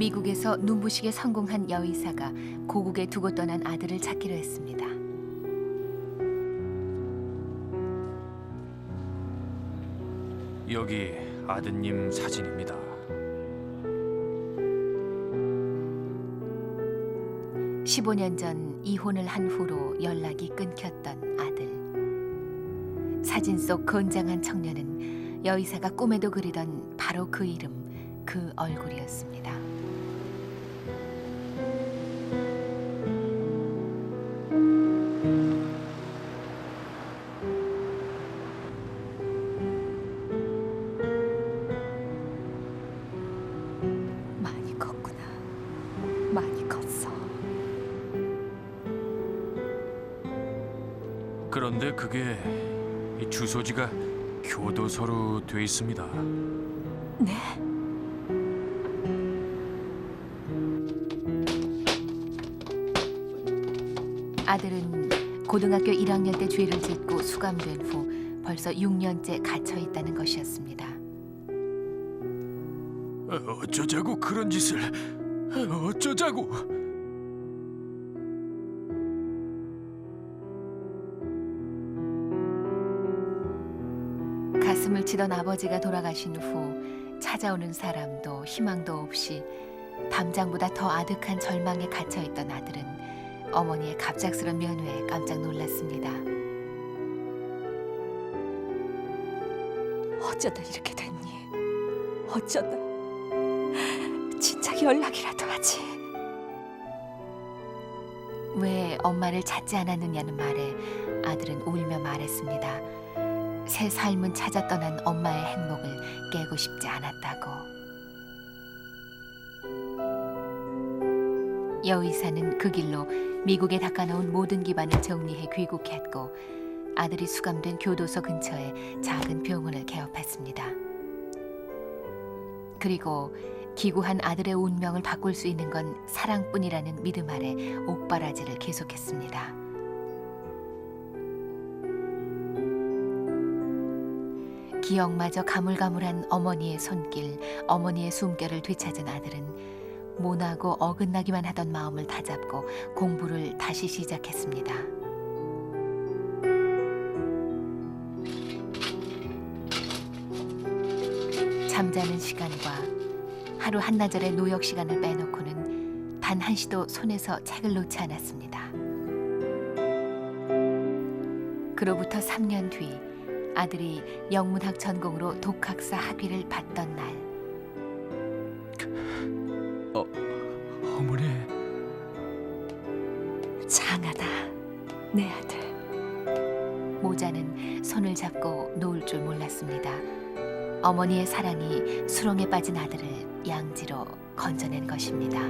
미국에서 눈부시게 성공한 여의사가 고국에 두고 떠난 아들을 찾기로 했습니다. 여기 아드님 사진입니다. 십오 년 전 이혼을 한 후로 연락이 끊겼던 아들. 사진 속 건장한 청년은 여의사가 꿈에도 그리던 바로 그 이름, 그 얼굴이었습니다. 많이 컸구나. 많이 컸어. 그런데 그게 이 주소지가 교도소로 돼 있습니다. 네? 아들은 고등학교 1학년 때 죄를 짓고 수감된 후 벌써 6년째 갇혀 있다는 것이었습니다. 어, 어쩌자고 그런 짓을 어, 어쩌자고 가슴을 치던 아버지가 돌아가신 후 찾아오는 사람도 희망도 없이 담장보다 더 아득한 절망에 갇혀 있던 아들은 어머니의 갑작스런 면회에 깜짝 놀랐습니다. 어쩌다 이렇게 됐니? 어쩌다 진작 연락이라도 하지. 왜 엄마를 찾지 않았느냐는 말에 아들은 울며 말했습니다. 새 삶은 찾아 떠난 엄마의 행복을 깨고 싶지 않았다고. 여의사는 그 길로 미국에 닦아놓은 모든 기반을 정리해 귀국했고 아들이 수감된 교도소 근처에 작은 병원을 개업했습니다. 그리고 기구한 아들의 운명을 바꿀 수 있는 건 사랑뿐이라는 믿음 아래 옥바라지를 계속했습니다. 기억마저 가물가물한 어머니의 손길, 어머니의 숨결을 되찾은 아들은 모나고 어긋나기만 하던 마음을 다잡고 공부를 다시 시작했습니다. 잠자는 시간과 하루 한나절의 노역 시간을 빼놓고는 단 한시도 손에서 책을 놓지 않았습니다. 그로부터 3년 뒤 아들이 영문학 전공으로 독학사 학위를 받던 날 어머니 장하다. 내 아들. 모자는 손을 잡고 놓을 줄 몰랐습니다. 어머니의 사랑이 수렁에 빠진 아들을 양지로 건져낸 것입니다.